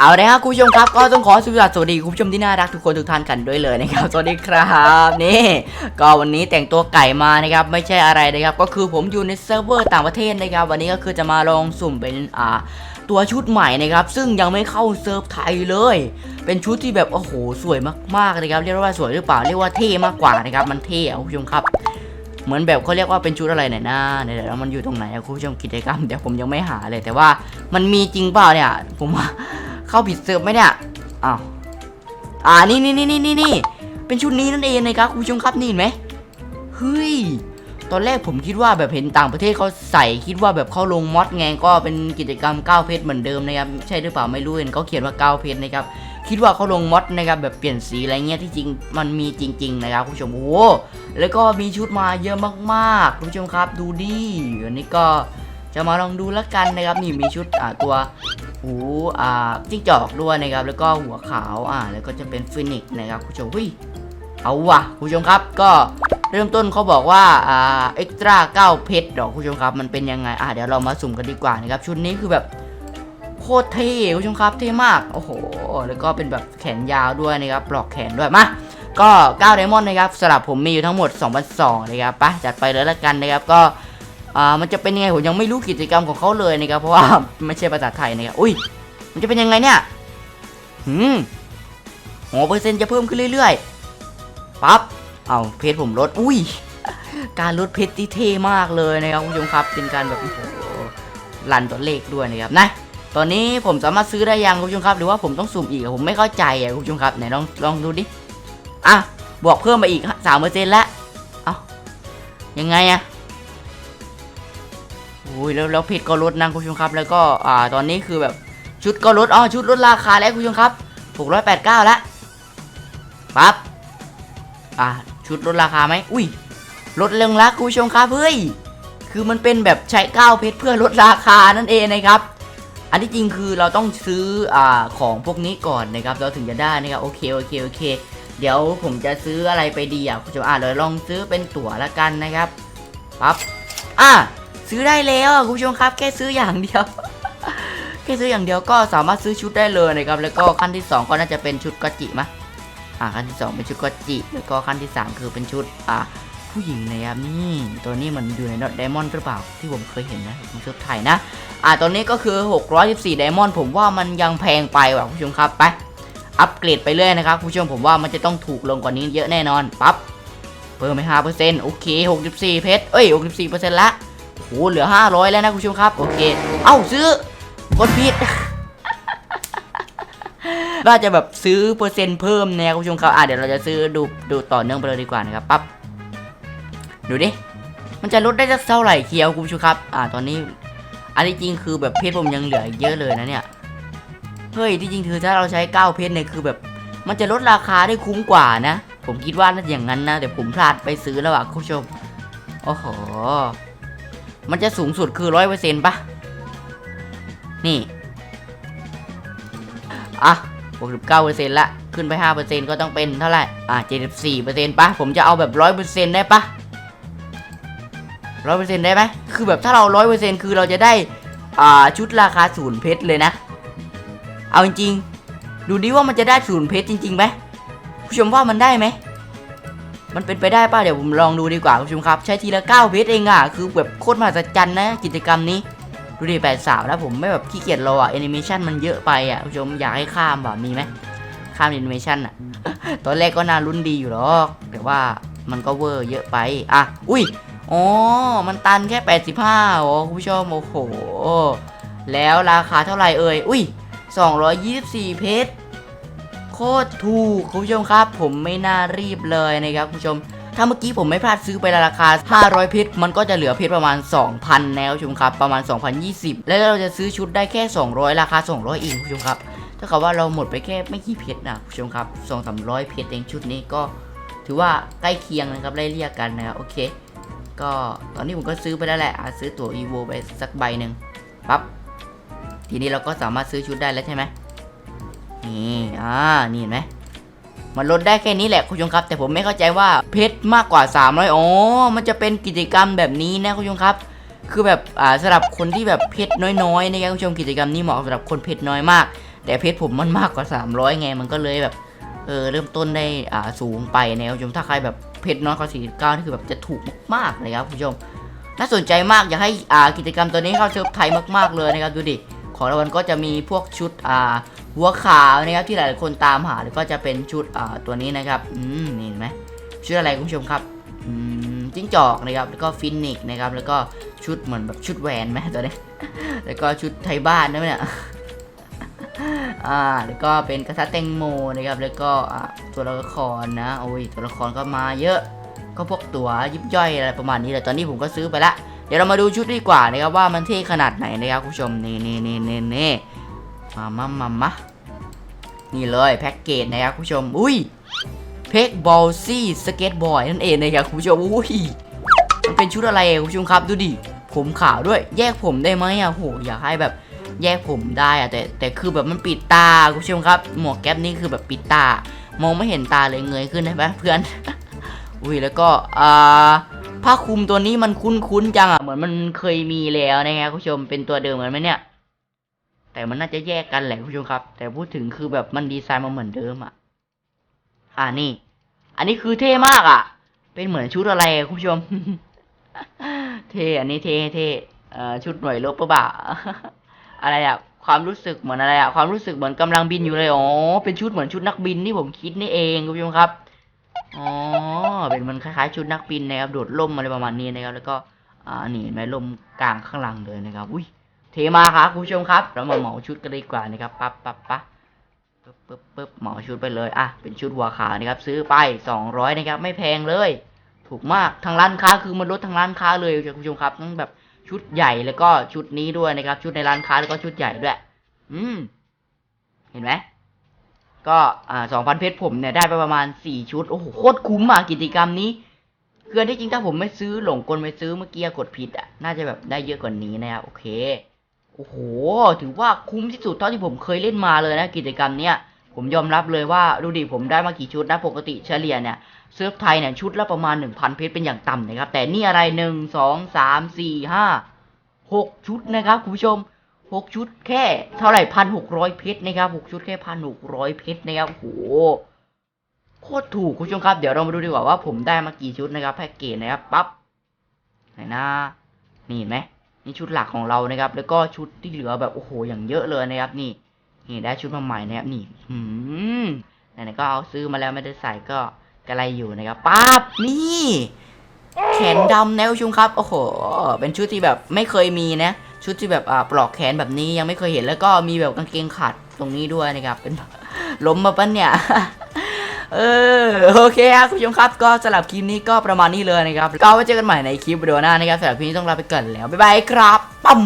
เอาเละครับคุณผู้ชมครับก็ต้องขอสวัสดีคุณผู้ชมที่น่ารักทุกคนทุกท่านกันด้วยเลยนะครับสวัสดีครับนี่ก็วันนี้แต่งตัวไก่มานะครับไม่ใช่อะไรนะครับก็คือผมอยู่ในเซิร์ฟเวอร์ต่างประเทศนะครับวันนี้ก็คือจะมาลองสุ่มเป็นอ่าตัวชุดใหม่นะครับซึ่งยังไม่เข้าเซิร์ฟไทยเลย เป็นชุดที่แบบโอ้โหสวยมากๆนะครับเรียกว่าสวยหรือเปล่าเรียกว่าเท่มากกว่านะครับมันเท่คุณผู้ชมครับเหมือนแบบเขาเรียกว่าเป็นชุดอะไรไหนนะเดี๋ยวมันอยู่ตรงไหนคุณผู้ชมกิจกรรมเดี๋ยวผมยังไม่หาเลยแต่ว่ามันมีจริงเปล่าเนี่ยผมว่า เข้าผิดเซิร์ฟไหมเนี่ยอ้าวอ่านี่นี่นี่นี่นี่นี่เป็นชุดนี้นั่นเองนะครับคุณผู้ชมครับนี่เห็นไหมเฮ้ยตอนแรกผมคิดว่าแบบเห็นต่างประเทศเขาใส่คิดว่าแบบเขาลงมอดไงก็เป็นกิจกรรม9เพชรเหมือนเดิมนะครับใช่หรือเปล่าไม่รู้เห็นเขาเขียนว่า9เพชรนะครับคิดว่าเขาลงมอดนะครับแบบเปลี่ยนสีอะไรเงี้ยที่จริงมันมีจริง ๆ นะครับคุณผู้ชมโอ้โหแล้วก็มีชุดมาเยอะมากๆคุณผู้ชมครับ ดูดิอันนี้ก็ จะมาลองดูแล้วกันนะครับนี่มีชุดอ่าตัวหูอ่าจิ้งจอกด้วยนะครับแล้วก็หัวขาวอ่าแล้วก็จะเป็นฟินิกซ์นะครับคุณผู้ชมหุ้ยเอาว่ะคุณผู้ชมครับก็เริ่มต้นเขาบอกว่าอ่าเอ็กตร้าเก้าเพชรดอกคุณผู้ชมครับมันเป็นยังไงอ่าเดี๋ยวเรามาสุ่มกันดีกว่านะครับชุดนี้คือแบบโคตรเท่คุณผู้ชมครับเท่มากโอ้โหแล้วก็เป็นแบบแขนยาวด้วยนะครับปลอกแขนด้วยมาก็9ไดมอนด์นะครับสำหรับผมมีอยู่ทั้งหมด2,200นะครับไปจัดไปเลยละกันนะครับก็ อ่ามันจะเป็นยังไงผมยังไม่รู้กิจกรรมของเขาเลยนะครับเพราะว่าไม่ใช่ภาษาไทยนะครับอุ้ยมันจะเป็นยังไงเนี่ยหืมโหเปอร์เซ็นต์จะเพิ่มขึ้นเรื่อยๆปั๊บเอาเพชรผมลดอุ้ยการลดเพชรที่เท่มากเลยนะครับคุณผู้ชมครับเป็นการแบบโอ้โหรันตัวเลขด้วยนะครับนะตอนนี้ผมสามารถซื้อได้ยังคุณผู้ชมครับ หรือว่าผมต้องสุ่มอีกผมไม่เข้าใจอะคุณผู้ชมครับไหนลองลองดูดิอะบวกเพิ่มมาอีกสามเปอร์เซ็นต์ละเอายังไงอะ อ้ยแล้วแล้วเพชรก็ลดนะคุณผู้ชมครับ แล้วก็อ่าตอนนี้คือแบบชุดก็ลดอ๋อชุดลดราคาแล้วคุณผู้ชมครับ689แล้วปั๊บอ่าชุดลดราคาไหมอุ้ยลดเรื่องละคุณผู้ชมครับเฮ้ยคือมันเป็นแบบใช้9เพชรเพื่อลดราคานั่นเองนะครับ อันที่จริงคือเราต้องซื้ออ่าของพวกนี้ก่อนนะครับ เราถึงจะได้นะครับโอเคโอเคโอเค เดี๋ยวผมจะซื้ออะไรไปดีอะคุณผู้ชมอ่าเดี๋ยวลองซื้อเป็นตั๋วละกันนะครับปั๊บอะ ซื้อได้แล้วคุณผู้ชมครับ แค่ซื้ออย่างเดียว แค่ซื้ออย่างเดียวก็สามารถซื้อชุดได้เลยนะครับ แล้วก็ขั้นที่ 2 ก็น่าจะเป็นชุดกจิมะอ่าขั้นที่ 2 เป็นชุดกจิแล้วก็ขั้นที่ 3 คือเป็นชุดอ่าผู้หญิงนะครับนี่ตัวนี้มันอยู่ในดอทไดมอนด์หรือเปล่าที่ผมเคยเห็นนะของชุดไทยนะ อ่าตัวนี้ก็คือ 614ไดมอนด์ผมว่ามันยังแพงไปว่ะคุณผู้ชมครับไปอัปเกรดไปเรื่อยนะครับคุณผู้ชมผมว่ามันจะต้องถูกลงกว่านี้เยอะแน่นอนปั๊บเพิ่มไป5%โอเค 64 เพชรเอ้ย 64%ละ โอ้โหเหลือ 500 แล้วนะคุณผู้ชมครับ โอเค เอ้าซื้อกดผิดว่าจะแบบซื้อเปอร์เซ็นต์เพิ่มนี่ยคุณผู้ชมครับอะเดี๋ยวเราจะซื้อดูดูต่อเนื่องไปเลยดีกว่านะครับปั๊บดูดิมันจะลดได้สักเท่าไหร่เคียวคุณผู้ชมครับ อ่าตอนนี้ อันที่จริงคือแบบเพชรผมยังเหลือเยอะเลยนะเนี่ยเฮ้ยที่จริงคือถ้าเราใช้9เพชรเนี่ยคือแบบ มันจะลดราคาได้คุ้มกว่านะ ผมคิดว่าน่าจะอย่างนั้นนะแต่ผมพลาดไปซื้อแล้วอะคุณผู้ชมโอ้โห มันจะสูงสุดคือร้อยเปอร์เซ็นต์ปะนี่ อะหกสิบเก้าเปอร์เซ็นต์ละ ขึ้นไปห้าเปอร์เซ็นต์ก็ต้องเป็นเท่าไหร่ อะเจ็ดสิบสี่เปอร์เซ็นต์ปะผมจะเอาแบบร้อยเปอร์เซ็นต์ได้ปะร้อยเปอร์เซ็นต์ได้ไหมคือแบบถ้าเราร้อยเปอร์เซ็นต์คือเราจะได้ อ่า ชุดราคาศูนย์เพชรเลยนะ เอาจริงๆ ดูดิว่ามันจะได้ศูนย์เพชรจริงๆไหมผู้ชมว่ามันได้ไหม มันเป็นไปได้ป่ะเดี๋ยวผมลองดูดีกว่าคุณผู้ชมครับ ใช้ทีละ9เพชรเองอะคือแบบโคตรมหัศจรรย์นะ กิจกรรมนี้ดูดิแปดสาวแล้วผมไม่แบบขี้เกียจรออะแอนิเมชันมันเยอะไปอะคุณผู้ชมอยากให้ข้ามแบบมีไหมข้ามแอนิเมชันอะตอนแรกก็น่ารุ้นดีอยู่หรอกแต่ว่ามันก็เวอร์เยอะไปอะอุ้ยอ๋อมันตันแค่ 85อ๋อคุณผู้ชมโอ้โหแล้วราคาเท่าไหร่เอ่ยอุ้ย224 เพชร คตรถูกคุณผู้ชมครับ ผมไม่น่ารีบเลยนะครับคุณผู้ชม ถ้าเมื่อกี้ผมไม่พลาดซื้อไปราคา 500 เพชรมันก็จะเหลือเพชรประมาณ 2,000แล้วคุณผู้ชมครับประมาณ 2,020 แล้วเราจะซื้อชุดได้แค่ 200 ราคา 200เองคุณผู้ชมครับถ้ากับว่าเราหมดไปแค่ไม่กี่เพชรนะคุณผู้ชมครับ2 300เพชรเองชุดนี้ก็ถือว่าใกล้เคียงนะครับไล่เรียกกันนะครับโอเค ก็ตอนนี้ผมก็ซื้อไปแล้วแหละอะซื้อตั๋ว EVO ไปสักใบหนึ่งปั๊บทีนี้เราก็สามารถซื้อชุดได้แล้วใช่ไหม นี่อ่านี่เห็นไหมมันลดได้แค่นี้แหละคุณผู้ชมครับ แต่ผมไม่เข้าใจว่าเพชรมากกว่า 300อ๋อมันจะเป็นกิจกรรมแบบนี้นะคุณผู้ชมครับ คือแบบอ่าสำหรับคนที่แบบเพชรน้อยๆนะครับคุณผู้ชมกิจกรรมนี้เหมาะสำหรับคนเพชรน้อยมาก แต่เพชรผมมันมากกว่า 300 ไงมันก็เลยแบบเออเริ่มต้นได้อ่าสูงไปนะครับคุณผู้ชมถ้าใครแบบเพชรน้อยกว่า49นี่คือแบบจะถูกมากๆเลยครับคุณผู้ชมน่าสนใจมากอยากให้อ่ากิจกรรมตัวนี้เข้าเซิร์ฟไทยมากๆเลยนะครับดูดิของรางวัลก็จะมีพวกชุดอ่า หัวขาวนะครับที่หลายๆคนตามหาแล้วก็จะเป็นชุดอ่าตัวนี้นะครับอืมนี่เห็นไหมชุดอะไรคุณผู้ชมครับอืมจิ้งจอกนะครับแล้วก็ฟินิกนะครับแล้วก็ชุดเหมือนแบบชุดแหวนไหมตัวนี้ แล้วก็ชุดไทยบ้านนะเนี่ยอ่าแล้วก็เป็นกษัตริย์แตงโมนะครับ แล้วก็ตัวละครนะโอ้ยตัวละครก็มาเยอะก็พวกตัวยิบย่อยอะไรประมาณนี้แหละตอนนี้ผมก็ซื้อไปละเดี๋ยวเรามาดูชุดดีกว่านะครับว่ามันเท่ขนาดไหนนะครับคุณผู้ชมนี่นี่นี่นี่นี่ มามามามานี่เลยแพ็กเกจนะครับคุณผู้ชม อุ้ยเพกบอลซี่สเก็ตบอร์ดนั่นเองนะครับคุณผู้ชม อุ้ย มันเป็นชุดอะไรคุณผู้ชมครับดูดิ ผมขาวด้วย แยกผมได้ไหมอะโห อยากให้แบบแยกผมได้อะแต่แต่คือแบบมันปิดตาคุณผู้ชมครับ หมวกแก๊ปนี่คือแบบปิดตา มองไม่เห็นตาเลยเงยขึ้นได้ไหมเพื่อน อุ้ยแล้วก็อ่าผ้าคลุมตัวนี้มันคุ้นๆจังอะเหมือนมันเคยมีแล้วนะครับคุณผู้ชมเป็นตัวเดิมเหมือนไหมเนี่ย แต่มันน่าจะแยกกันแหละคุณผู้ชมครับ แต่พูดถึงคือแบบมันดีไซน์มาเหมือนเดิมอะ อ่านี่ อันนี้คือเท่มากอะ เป็นเหมือนชุดอะไรคุณผู้ชม เท่อันนี้เท่เท่เอ่อชุดหน่วยรบปะบ่าอะไรอะความรู้สึกเหมือนอะไรอะความรู้สึกเหมือนกำลังบินอยู่เลยอ๋อเป็นชุดเหมือนชุดนักบินที่ผมคิดนี่เองคุณผู้ชมครับอ๋อเป็นมันคล้ายๆชุดนักบินนะครับโดดล่มอะไรประมาณนี้นะครับ แล้วก็อ่านี่เห็นไหมล่มกลางข้างหลังเลยนะครับ อุ้ย เทมาครับคุณผู้ชมครับ เรามาเหมาชุดกันเลยดีกว่านะครับปั๊บปั๊บปั๊บปึ๊บปึ๊บปึ๊บเหมาชุดไปเลยอะเป็นชุดหัวขาวนะครับ ซื้อไป200นะครับ ไม่แพงเลย ถูกมากทางร้านค้าคือมันลดทางร้านค้าเลยคุณผู้ชมครับทั้งแบบชุดใหญ่แล้วก็ชุดนี้ด้วยนะครับ ชุดในร้านค้าแล้วก็ชุดใหญ่ด้วย อืม เห็นไหมก็อ่าสองพันเพชรผมเนี่ยได้ไปประมาณสี่ชุดโอ้โหโคตรคุ้มอะกิจกรรมนี้คืออันที่จริงถ้าผมไม่ซื้อหลงกลไปซื้อเมื่อกี้กดผิดอะน่าจะแบบได้เยอะกว่านี้นะครับโอเค โอ้โห ถือว่าคุ้มที่สุดเท่าที่ผมเคยเล่นมาเลยนะกิจกรรมเนี้ยผมยอมรับเลยว่าดูดิผมได้มากี่ชุดนะปกติเฉลี่ยเนี่ยเซิร์ฟไทยเนี่ยชุดละประมาณ 1,000 เพชรเป็นอย่างต่ำนะครับ แต่นี่อะไร 1 2 3 4 5 6 ชุดนะครับ คุณผู้ชม 6 ชุดแค่เท่าไหร่พันหกร้อยเพชรนะครับ 6 ชุดแค่พันหกร้อยเพชรนะครับโอ้โหโคตรถูกคุณผู้ชมครับ เดี๋ยวเรามาดูดีกว่าว่าผมได้มากี่ชุดนะครับแพ็กเกจนะครับปั๊บไหนนะนี่เห็นไหม นี่ชุดหลักของเรานะครับ แล้วก็ชุดที่เหลือแบบโอ้โหอย่างเยอะเลยนะครับ นี่ นี่ได้ชุดมาใหม่นะครับนี่อืมไหนๆก็เอาซื้อมาแล้วไม่ได้ใส่ก็กระไรอยู่นะครับปั๊บนี่แขนดำแนวชุมครับ โอ้โห เป็นชุดที่แบบไม่เคยมีนะ ชุดที่แบบอ่าปลอกแขนแบบนี้ยังไม่เคยเห็นแล้วก็มีแบบกางเกงขาดตรงนี้ด้วยนะครับ เป็นล้มมาปะเนี่ย เออโอเคครับคุณผู้ชมครับก็สำหรับคลิปนี้ก็ประมาณนี้เลยนะครับก็ไว้เจอกันใหม่ในคลิปวิดีโอหน้านะครับสำหรับคลิปนี้ต้องลาไปก่อนแล้วบ๊ายบายครับปั๊ม